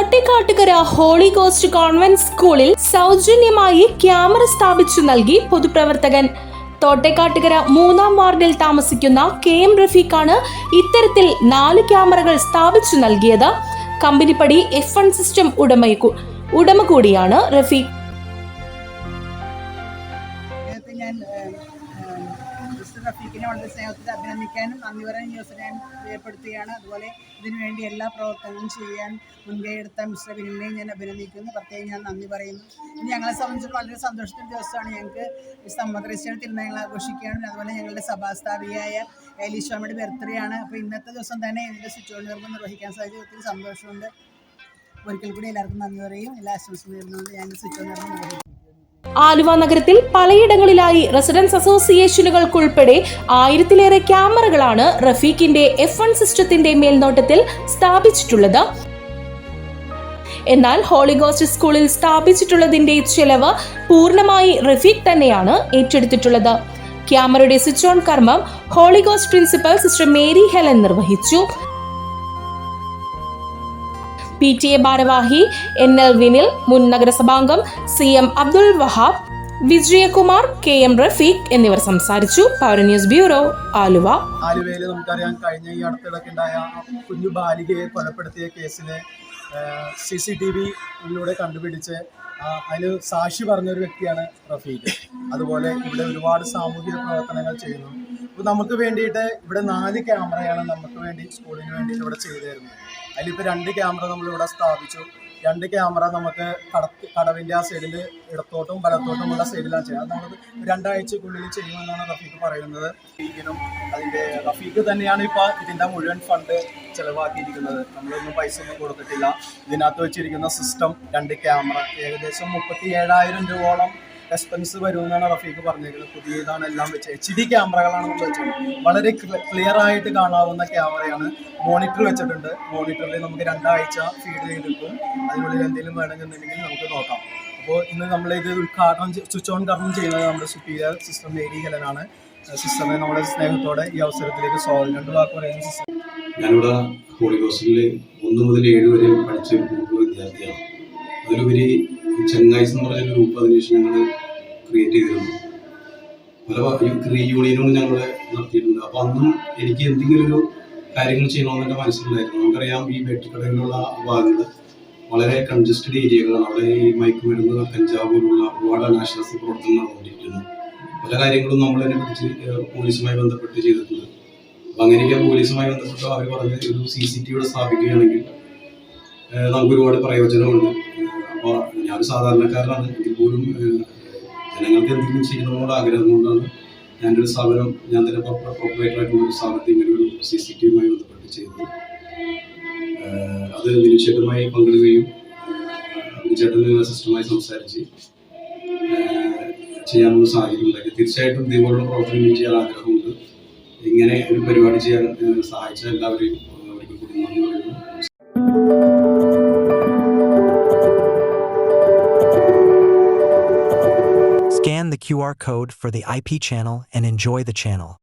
Thottakattukara holy ghost convent സ്കൂളിൽ സൗജന്യമായി camera സ്ഥാപിച്ചു നൽകി പൊതുപ്രവർത്തകൻ. തോട്ടേക്കാട്ടുകര മൂന്നാം വാർഡിൽ താമസിക്കുന്ന കെ എം റഫീഖാണ് ഇത്തരത്തിൽ നാല് ക്യാമറകൾ സ്ഥാപിച്ചു നൽകിയത്. കമ്പനിപ്പടി എഫ് വൺ സിസ്റ്റം ഉടമ ഉടമ കൂടിയാണ് റഫീഖ്. മിസ്റ്റർ റഫീഖിനെ വളരെ സ്നേഹത്തിൽ അഭിനന്ദിക്കാനും നന്ദി പറയാൻ ന്യൂസ് ഞാൻ രേഖപ്പെടുത്തുകയാണ് അതുപോലെ ഇതിനുവേണ്ടി എല്ലാ പ്രവർത്തനങ്ങളും ചെയ്യാൻ മുൻകൈ എടുത്ത മിസ്റ്റർ ബിനിലിനെയും ഞാൻ അഭിനന്ദിക്കുന്നു. പ്രത്യേകം ഞാൻ നന്ദി പറയുന്നു. ഇനി ഞങ്ങളെ സംബന്ധിച്ച് വളരെ സന്തോഷത്തിന്റെ ദിവസമാണ്. ഞങ്ങൾക്ക് സമ്മദ്രശ്ശയുടെ തിരുനാൾ ആഘോഷിക്കുകയാണ്. അതുപോലെ ഞങ്ങളുടെ സഭാസ്ഥാപികയായ ഏലീസ്വാമിയുടെ ബർത്ത്ഡേ ആണ്. അപ്പോൾ ഇന്നത്തെ ദിവസം തന്നെ ഇതിന്റെ സ്വിച്ച് നിർമ്മം നിർവഹിക്കാൻ സാധിച്ചത് ഒത്തിരി സന്തോഷമുണ്ട്. ഒരിക്കൽ കൂടി എല്ലാവർക്കും നന്ദി പറയും എല്ലാ ആശംസകളും നേരുന്നുകൊണ്ട് ഞാൻ സ്വിച്ച് നിർമ്മം നിർവഹിക്കും. ആലുവ നഗരത്തിൽ പലയിടങ്ങളിലായി റെസിഡൻസ് അസോസിയേഷനുകൾക്കുൾപ്പെടെ ആയിരത്തിലേറെ ക്യാമറകളാണ് റഫീഖിന്റെ എഫ് വൺ സിസ്റ്റത്തിന്റെ മേൽനോട്ടത്തിൽ സ്ഥാപിച്ചിട്ടുള്ളത്. എന്നാൽ ഹോളിഗോസ്റ്റ് സ്കൂളിൽ സ്ഥാപിച്ചിട്ടുള്ളതിന്റെ ചെലവ് പൂർണമായി റഫീഖ് തന്നെയാണ് ഏറ്റെടുത്തിട്ടുള്ളത്. ക്യാമറയുടെ സ്വിച്ച് ഓൺ കർമ്മം Holy Ghost principal sister Mary Helen നിർവഹിച്ചു. പി ടി എ ഭാരവാഹി എൻ എൽ വിനിൽ മുൻ നഗരസഭാംഗം C M Abdul Wahab Vijayakumar K M Rafeeq എന്നിവർ സംസാരിച്ചു. Power news bureau Aluva. ആലുവയിൽ നമുക്കറിയാം കഴിഞ്ഞ ഈ അടുത്തിടയ്ക്ക് ഉണ്ടായ കുഞ്ഞു ബാലികയെ കൊലപ്പെടുത്തിയ കേസിലെ സി സി ടി വിയിലൂടെ കണ്ടുപിടിച്ച് അതിന് സാക്ഷി പറഞ്ഞൊരു വ്യക്തിയാണ് റഫീഖ്. അതുപോലെ ഇവിടെ ഒരുപാട് സാമൂഹിക പ്രവർത്തനങ്ങൾ ചെയ്യുന്നു. അപ്പോൾ നമുക്ക് വേണ്ടിയിട്ട് ഇവിടെ നാല് ക്യാമറയാണ് നമുക്ക് വേണ്ടി സ്കൂളിന് വേണ്ടിയിട്ട് ഇവിടെ ചെയ്തു തരുന്നത്. അതിലിപ്പോൾ രണ്ട് ക്യാമറ നമ്മളിവിടെ സ്ഥാപിച്ചു. രണ്ട് ക്യാമറ നമുക്ക് കടത്ത് കടവിന്റെ ആ സൈഡിൽ ഇടത്തോട്ടും വലത്തോട്ടുമുള്ള സൈഡിലാണ് ചെയ്യുന്നത് അത് നമ്മൾ രണ്ടാഴ്ചക്കുള്ളിൽ ചെയ്യുമെന്നാണ് റഫീഖ് പറയുന്നത്. റഫീഖിനും അതിന്റെ റഫീഖ് തന്നെയാണ് ഇപ്പോൾ ഇതിന്റെ മുഴുവൻ ഫണ്ട് ചിലവാക്കിയിരിക്കുന്നത്. നമ്മളൊന്നും പൈസ ഒന്നും കൊടുത്തിട്ടില്ല. ഇതിനകത്ത് വെച്ചിരിക്കുന്ന സിസ്റ്റം രണ്ട് ക്യാമറ ഏകദേശം മുപ്പത്തി രൂപയോളം എക്സ്പെൻസ് വരുമെന്നാണ് റഫീഖ് പറഞ്ഞിരിക്കുന്നത് പുതിയതാണ് എല്ലാം വെച്ച് എച്ച് ഡി ക്യാമറകളാണ് നമ്മൾ വെച്ചത് വളരെ ക്ലിയർ ആയിട്ട് കാണാവുന്ന ക്യാമറയാണ് മോണിറ്റർ വെച്ചിട്ടുണ്ട്. മോണിറ്ററിൽ നമുക്ക് രണ്ടാഴ്ച ഫീഡ് ചെയ്തിട്ടും അതിനുള്ളിൽ എന്തെങ്കിലും വേണമെന്നുണ്ടെങ്കിൽ നമുക്ക് നോക്കാം. അപ്പോൾ ഇന്ന് നമ്മൾ ഇത് ഉദ്ഘാടനം സ്വിച്ച് ഓൺ കാരണം ചെയ്യുന്നത് നമ്മുടെ സുപ്പീരിയർ സിസ്റ്റർ മേരി ഹെലനാണ്. സിസ്റ്ററിനെ നമ്മുടെ സ്നേഹത്തോടെ ഈ അവസരത്തിലേക്ക് സ്വാഗതം. രണ്ട് വാക്ക് പറയുന്ന സിസ്റ്റർ ഞാനിവിടെ ഹോളി ഹോസ്റ്റലിൽ ഒന്ന് മുതൽ ഏഴ് വരെ പഠിച്ച വിദ്യാർത്ഥിയാണ്. അതിലുപരി ചെങ്ങായിസ് എന്ന് പറഞ്ഞൊരു ഗ്രൂപ്പ് അതിനുശേഷം ഞങ്ങൾ ക്രിയേറ്റ് ചെയ്തിരുന്നു. പല യൂണിയനും ഞങ്ങൾ നടത്തിയിട്ടുണ്ട്. അപ്പോൾ അന്നും എനിക്ക് എന്തെങ്കിലും ഒരു കാര്യങ്ങൾ ചെയ്യണമെന്ന് എന്റെ മനസ്സിലുണ്ടായിരുന്നു. നമുക്കറിയാം ഈ വെട്ടിക്കടയിലുള്ള ഭാഗങ്ങൾ വളരെ കൺജസ്റ്റഡ് ഏരിയകളാണ്. അവിടെ ഈ മയക്കുമരുന്ന് കഞ്ചാവ് പോലുള്ള ഒരുപാട് അനാശ്വാസ പ്രവർത്തനം നടന്നുകൊണ്ടിരിക്കുന്നു. പല കാര്യങ്ങളും നമ്മൾ തന്നെ പിടിച്ച് പോലീസുമായി ബന്ധപ്പെട്ട് ചെയ്തിട്ടുണ്ട്. അപ്പം അങ്ങനെയൊക്കെ പോലീസുമായി ബന്ധപ്പെട്ട് അവർ പറഞ്ഞ ഒരു സി സി ടി ഇവിടെ സ്ഥാപിക്കുകയാണെങ്കിൽ നമുക്ക് ഒരുപാട് പ്രയോജനമുണ്ട്. അപ്പോൾ ഞാൻ സാധാരണക്കാരനാണ്. എങ്കിൽ പോലും ജനങ്ങൾക്ക് എന്തെങ്കിലും ചെയ്യണമെന്നുള്ള ആഗ്രഹം കൊണ്ടാണ് ഞാനൊരു സ്ഥാപനം ഞാൻ തന്നെ പ്രോപ്പറേറ്ററായിട്ടുള്ള ഒരു സ്ഥാപനത്തിൽ ഇങ്ങനെ ഒരു സി സി ടി വിയുമായി ബന്ധപ്പെട്ട് ചെയ്തത്. അത് നിരീക്ഷകമായി പങ്കിടുകയും ചേട്ടൻ സിസ്റ്റമായി സംസാരിച്ച് ചെയ്യാനുള്ള സാഹചര്യം ഉണ്ടാക്കി. തീർച്ചയായിട്ടും ഇതേപോലുള്ള പ്രവർത്തനം ചെയ്യാൻ ആഗ്രഹമുണ്ട്. ഇങ്ങനെ ഒരു പരിപാടി ചെയ്യാൻ സഹായിച്ച എല്ലാവരെയും ഒരിക്കൽ കൂടി നന്ദി പറയുന്നു. Scan the QR code for the IP channel and enjoy the channel.